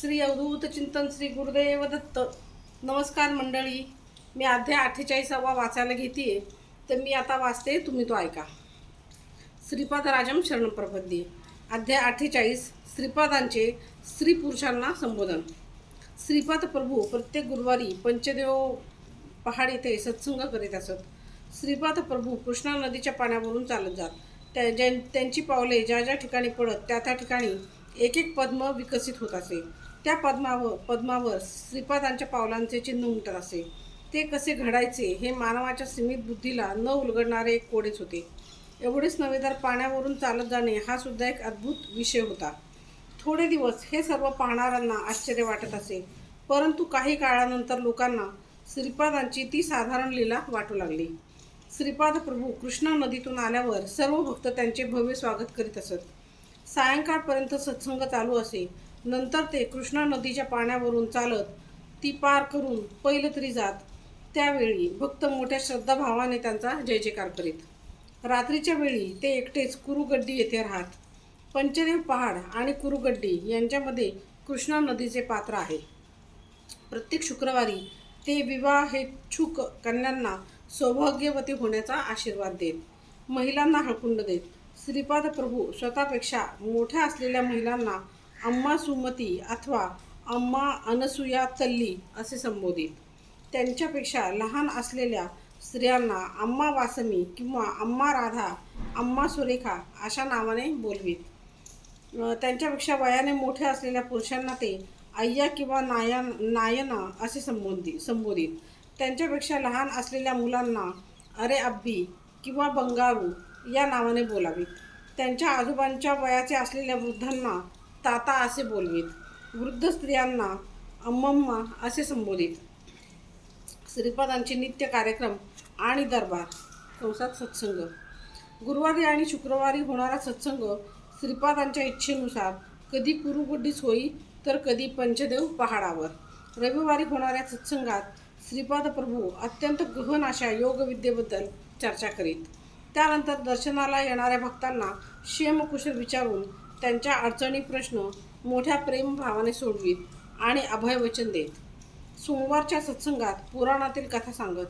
श्री अवधूत चिंतन श्री गुरुदेव दत्त. नमस्कार मंडळी. मी अध्याय अठ्ठेचाळीसावा वाचायला घेते तर मी आता वाचते तुम्ही तो ऐका. श्रीपाद राजम शरण अध्याय अठ्ठेचाळीस श्रीपादांचे स्त्री पुरुषांना संबोधन. श्रीपाद प्रभू प्रत्येक गुरुवारी पंचदेव पहाड येथे सत्संग करीत असत. श्रीपाद प्रभू कृष्णा नदीच्या पाण्यावरून चालत जात. त्या ज्यां त्यांची पावले ज्या ज्या ठिकाणी पडत त्या त्या ठिकाणी एक एक पद्म विकसित होत असे. त्या पद्मावर पद्मावर श्रीपादांच्या पावलांचे चिन्ह उमटत असे. ते कसे घडायचे हे मानवाच्या सीमित बुद्धीला न उलगडणारे एक कोडेच होते. एवढेच नव्हे तर पाण्यावरून चालत जाणे हा सुद्धा एक अद्भुत विषय होता. थोडे दिवस हे सर्व पाहणाऱ्यांना आश्चर्य वाटत असे. परंतु काही काळानंतर लोकांना श्रीपादांची ती साधारण लीला वाटू लागली. श्रीपाद प्रभू कृष्णा नदीतून आल्यावर सर्व भक्त त्यांचे भव्य स्वागत करीत असत. सायंकाळपर्यंत सत्संग चालू असे. नंतर ते कृष्णा नदीच्या पाण्यावरून चालत ती पार करून पहिलं तरी जात. त्यावेळी भक्त मोठ्या श्रद्धाभावाने त्यांचा जय जयकार करीत. रात्रीच्या वेळी ते एकटेच कुरुगड्डी येथे राहत. पंचदेव पहाड आणि कुरुगड्डी यांच्यामध्ये कृष्णा नदीचे पात्र आहे. प्रत्येक शुक्रवारी ते विवाहेच्छुक कन्यांना सौभाग्यवती होण्याचा आशीर्वाद देत महिलांना हळकुंड देत. श्रीपाद प्रभू स्वतःपेक्षा मोठ्या असलेल्या महिलांना अम्मा सुमती अथवा अम्मा अनसुया तल्ली असे संबोधित. त्यांच्यापेक्षा लहान असलेल्या स्त्रियांना अम्मा वासमी किंवा अम्मा राधा अम्मा सुरेखा अशा नावाने बोलवीत. त्यांच्यापेक्षा वयाने मोठे असलेल्या पुरुषांना ते अय्या किंवा नाया नायना असे संबोधी संबोधित. त्यांच्यापेक्षा लहान असलेल्या मुलांना अरे अब्बी किंवा बंगारू या नावाने बोलावीत. त्यांच्या आजोबांच्या वयाचे असलेल्या वृद्धांना ताता असे बोलवीत वृद्ध स्त्रियांना अम्मम्मा असे संबोधित. श्रीपादांचे नित्य कार्यक्रम आणि दरबार कंसात सत्संग. गुरुवारी आणि शुक्रवारी होणारा सत्संग श्रीपादांच्या इच्छेनुसार कधी कुरुगुड्डीस होई तर कधी पंचदेव पहाडावर. रविवारी होणाऱ्या सत्संगात श्रीपाद प्रभू अत्यंत गहन अशा योगविद्येबद्दल चर्चा करीत. त्यानंतर दर्शनाला येणाऱ्या भक्तांना क्षेमकुशल विचारून त्यांच्या अडचणी प्रश्न मोठ्या प्रेमभावाने सोडवीत आणि अभयवचन देत. सोमवारच्या सत्संगात पुराणातील कथा सांगत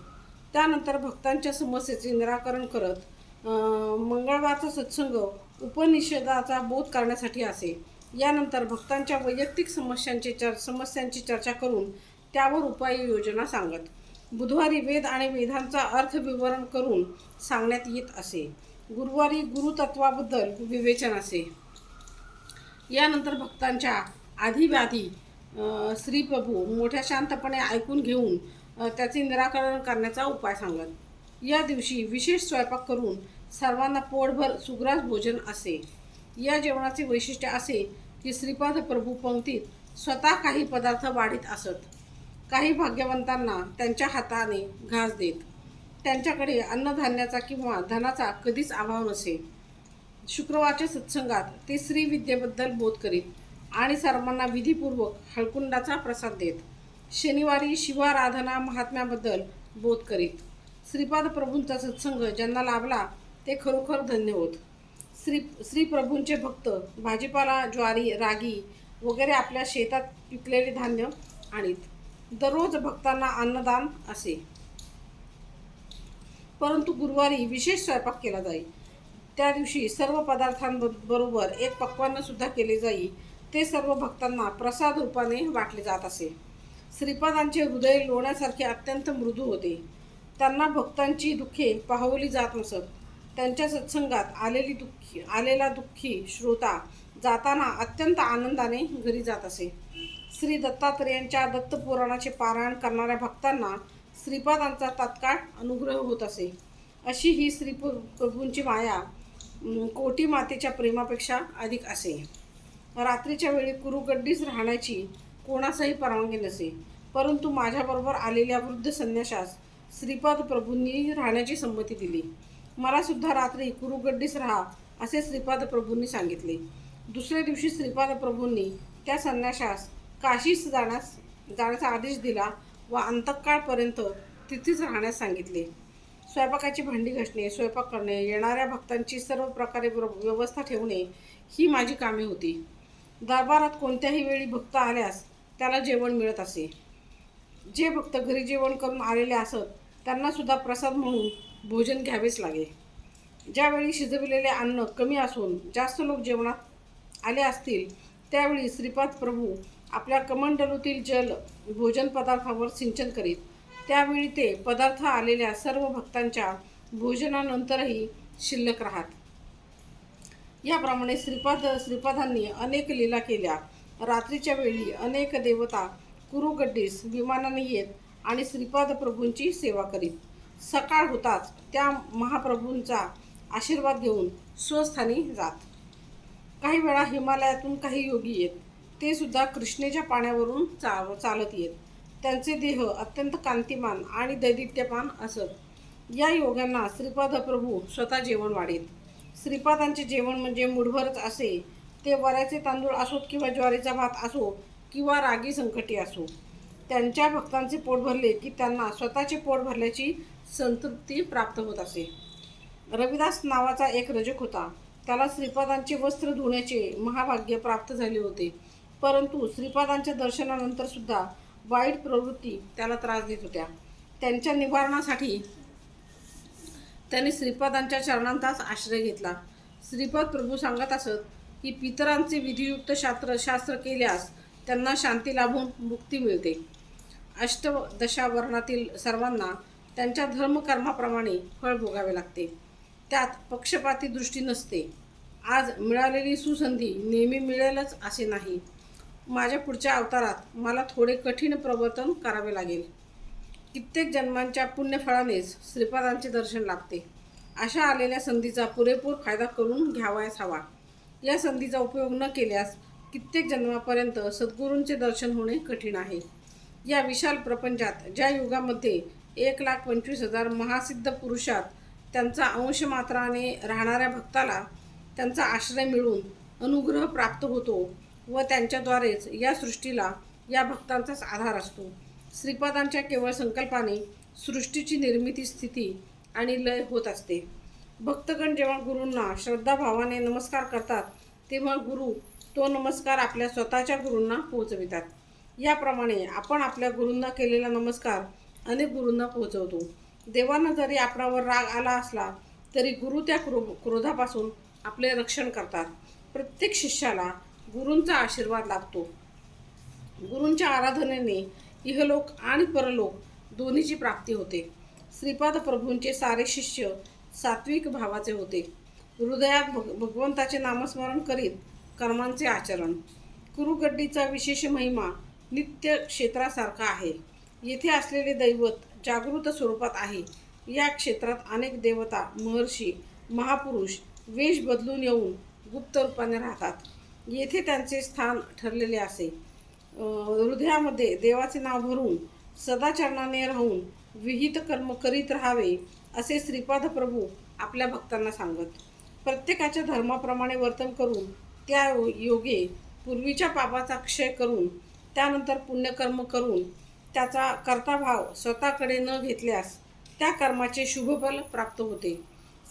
त्यानंतर भक्तांच्या समस्येचे निराकरण करत मंगळवारचा सत्संग उपनिषदाचा बोध करण्यासाठी असे. यानंतर भक्तांच्या वैयक्तिक समस्यांची चर समस्यांची चर्चा करून त्यावर उपाययोजना सांगत. बुधवारी वेद आणि वेदांचा अर्थ विवरण करून सांगण्यात येत असे. गुरुवारी गुरुतत्वाबद्दल विवेचन असे. यानंतर भक्तांच्या आधीव्याधी श्रीप्रभू मोठ्या शांतपणे ऐकून घेऊन त्याचे निराकरण करण्याचा उपाय सांगत. या दिवशी विशेष स्वयंपाक करून सर्वांना पोटभर सुग्रास भोजन असे. या जेवणाचे वैशिष्ट्य असे की श्रीपाद प्रभू पंक्तीत स्वतः काही पदार्थ वाढीत असत. काही भाग्यवंतांना त्यांच्या हाताने घास देत. त्यांच्याकडे अन्नधान्याचा किंवा धनाचा कधीच अभाव नसे. शुक्रवारच्या सत्संगात ते श्री विद्येबद्दल बोध करीत आणि सर्वांना विधीपूर्वक हळकुंडाचा प्रसाद देत शनिवारी शिवाराधना महात्म्याबद्दल बोध करीत. श्रीपाद प्रभूंचा सत्संग ज्यांना लाभला ते खरोखर धन्य होत. श्री श्री प्रभूंचे भक्त भाजीपाला ज्वारी रागी वगैरे आपल्या शेतात पिकलेले धान्य आणीत. दररोज भक्तांना अन्नदान असे. परंतु गुरुवारी विशेष स्वयंपाक केला जाई. त्या दिवशी सर्व पदार्थांबरोबर एक पक्वान्न सुद्धा केले जाई ते सर्व भक्तांना प्रसाद रूपाने वाटले जात असे. श्रीपादांचे हृदय लोण्यासारखे अत्यंत मृदू होते. त्यांना भक्तांची दुःखे पाहवली जात नसत. त्यांच्या सत्संगात आलेली दुःखी आलेला दुःखी श्रोता जाताना अत्यंत आनंदाने घरी जात असे. श्री दत्तात्रेयांच्या दत्तपुराणाचे पारायण करणाऱ्या भक्तांना श्रीपादांचा तात्काळ अनुग्रह होत असे. अशी ही श्री प्रभूंची माया कोटी मातेच्या प्रेमापेक्षा अधिक असे. रात्रीच्या वेळी कुरुगड्डीच राहण्याची कोणाचाही परवानगी नसे परंतु माझ्याबरोबर आलेल्या वृद्ध संन्याशास श्रीपाद प्रभूंनी राहण्याची संमती दिली. मला सुद्धा रात्री कुरुगड्डीस राहा असे श्रीपाद प्रभूंनी सांगितले. दुसऱ्या दिवशी श्रीपाद प्रभूंनी त्या संन्याशास काशीस जाण्यास जाण्याचा आदेश दिला व अंतकाळपर्यंत तिथेच राहण्यास सांगितले. स्वयंपाकाची भांडी घासणे स्वयंपाक करणे येणाऱ्या भक्तांची सर्व प्रकारे व्यवस्था ठेवणे ही माझी कामे होती. दरबारात कोणत्याही वेळी भक्त आल्यास त्याला जेवण मिळत असे. जे भक्त घरी जेवण करून आलेले असत त्यांनासुद्धा प्रसाद म्हणून भोजन घ्यावेच लागे. ज्यावेळी शिजविलेले अन्न कमी असून जास्त लोक जेवणात आले असतील त्यावेळी श्रीपाद प्रभू आपल्या कमंडलूतील जल भोजन पदार्थावर सिंचन करीत त्यावेळी ते पदार्थ आलेल्या सर्व भक्तांच्या भोजनानंतरही शिल्लक राहत. याप्रमाणे श्रीपाद श्रीपादांनी अनेक लीला केल्या. रात्रीच्या वेळी अनेक देवता कुरुगड्डीस विमानाने येत आणि श्रीपाद प्रभूंची सेवा करीत. सकाळ होताच त्या महाप्रभूंचा आशीर्वाद घेऊन स्वस्थानी जात. काही वेळा हिमालयातून काही योगी येत. ते सुद्धा कृष्णेच्या पाण्यावरून चा चालत येत. त्यांचे देह अत्यंत कांतिमान आणि दैदित्यमान असत. या योगांना श्रीपाद प्रभू स्वतः जेवण वाढीत. श्रीपादांचे जेवण म्हणजे मुठभरच असे ते वऱ्याचे तांदूळ असोत किंवा ज्वारीचा भात असो किंवा रागी संकटी असो. त्यांच्या भक्तांचे पोट भरले की त्यांना स्वतःचे पोट भरल्याची संतृप्ती प्राप्त होत असे. रविदास नावाचा एक रजक होता. त्याला श्रीपादांचे वस्त्र धुण्याचे महाभाग्य प्राप्त झाले होते. परंतु श्रीपादांच्या दर्शनानंतर सुद्धा वाईट प्रवृत्ती त्याला त्रास देत होत्या. त्यांच्या निवारणासाठी त्यांनी श्रीपादांच्या चरणांचाच आश्रय घेतला. श्रीपद प्रभू सांगत असत की पितरांचे विधियुक्त शास्त्र शास्त्र केल्यास त्यांना शांती लाभून मुक्ती मिळते. अष्टदशावर्णातील सर्वांना त्यांच्या धर्मकर्माप्रमाणे फळ भोगावे लागते. त्यात पक्षपाती दृष्टी नसते. आज मिळालेली सुसंधी नेहमी मिळेलच असे नाही. माझ्या पुढच्या अवतारात मला थोडे कठीण प्रवर्तन करावे लागेल. कित्येक जन्मांच्या पुण्यफळानेच श्रीपादांचे दर्शन लागते अशा आलेल्या संधीचा पुरेपूर फायदा करून घ्यावयास हवा. या संधीचा उपयोग न केल्यास कित्येक जन्मापर्यंत सद्गुरूंचे दर्शन होणे कठीण आहे. या विशाल प्रपंचात ज्या युगामध्ये एक लाख पंचवीस हजार महासिद्ध पुरुषात त्यांचा अंश मात्राने राहणाऱ्या भक्ताला त्यांचा आश्रय मिळून अनुग्रह प्राप्त होतो व त्यांच्याद्वारेच या सृष्टीला या भक्तांचाच आधार असतो. श्रीपादांच्या केवळ संकल्पाने सृष्टीची निर्मिती स्थिती आणि लय होत असते. भक्तगण जेव्हा गुरूंना श्रद्धाभावाने नमस्कार करतात तेव्हा गुरु तो नमस्कार आपल्या स्वतःच्या गुरूंना पोहोचवितात. याप्रमाणे आपण आपल्या गुरूंना केलेला नमस्कार अनेक गुरूंना पोहोचवतो. देवांना जरी आपणावर राग आला असला तरी गुरु त्या क्रो क्रोधापासून आपले रक्षण करतात. प्रत्येक शिष्याला गुरूंचा आशीर्वाद लाभतो गुरूंच्या आराधनेने इहलोक आणि परलोक दोन्हीची प्राप्ती होते. श्रीपाद प्रभूंचे सारे शिष्य सात्विक भावाचे होते. हृदयात भग भगवंताचे नामस्मरण करीत कर्मांचे आचरण. कुरुगड्डीचा विशेष महिमा नित्य क्षेत्रासारखा आहे. येथे असलेले दैवत जागृत स्वरूपात आहे. या क्षेत्रात अनेक देवता महर्षी महापुरुष वेश बदलून येऊन गुप्त रूपाने राहतात. येथे त्यांचे स्थान ठरलेले असे. हृदयामध्ये देवाचे नाव भरून सदाचरणाने राहून विहित कर्म करीत राहावे असे श्रीपाद प्रभू आपल्या भक्तांना सांगत. प्रत्येकाच्या धर्माप्रमाणे वर्तन करून त्या योगे पूर्वीच्या पापाचा क्षय करून त्यानंतर पुण्यकर्म करून त्याचा कर्ताभाव स्वतःकडे न घेतल्यास त्या कर्माचे शुभफल प्राप्त होते.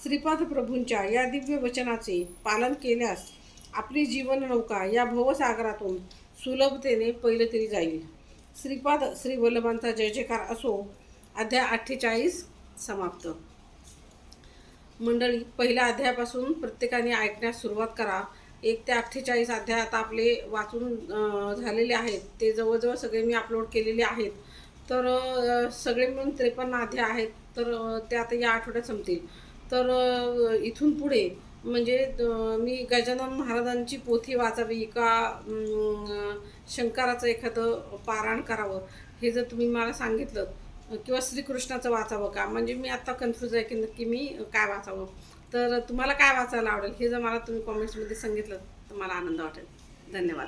श्रीपाद प्रभूंच्या या दिव्य वचनाचे पालन केल्यास आपली जीवन नौका या भवसागरातून सुलभतेने पहिले तरी जाईल. श्रीपाद श्री वल्लभांचा जय जयकार असो. अध्याय अठ्ठेचाळीस समाप्त. मंडळी पहिल्या अध्यायापासून प्रत्येकाने ऐकण्यास सुरुवात करा. एक ते अठ्ठेचाळीस अध्याय आता आपले वाचून झालेले आहेत. ते जवळजवळ सगळे मी अपलोड केलेले आहेत. तर सगळे मिळून त्रेपन्न अध्याय आहेत. तर ते आता या आठवड्यात संपतील. तर इथून पुढे म्हणजे मी गजानन महाराजांची पोथी वाचावी का शंकराचं एखादं पारायण करावं हे जर तुम्ही मला सांगितलं किंवा श्रीकृष्णाचं वाचावं का म्हणजे मी आत्ता कन्फ्यूज आहे की नक्की मी काय वाचावं. तर तुम्हाला काय वाचायला आवडेल हे जर मला तुम्ही कॉमेंट्समध्ये सांगितलं तर मला आनंद वाटेल. धन्यवाद.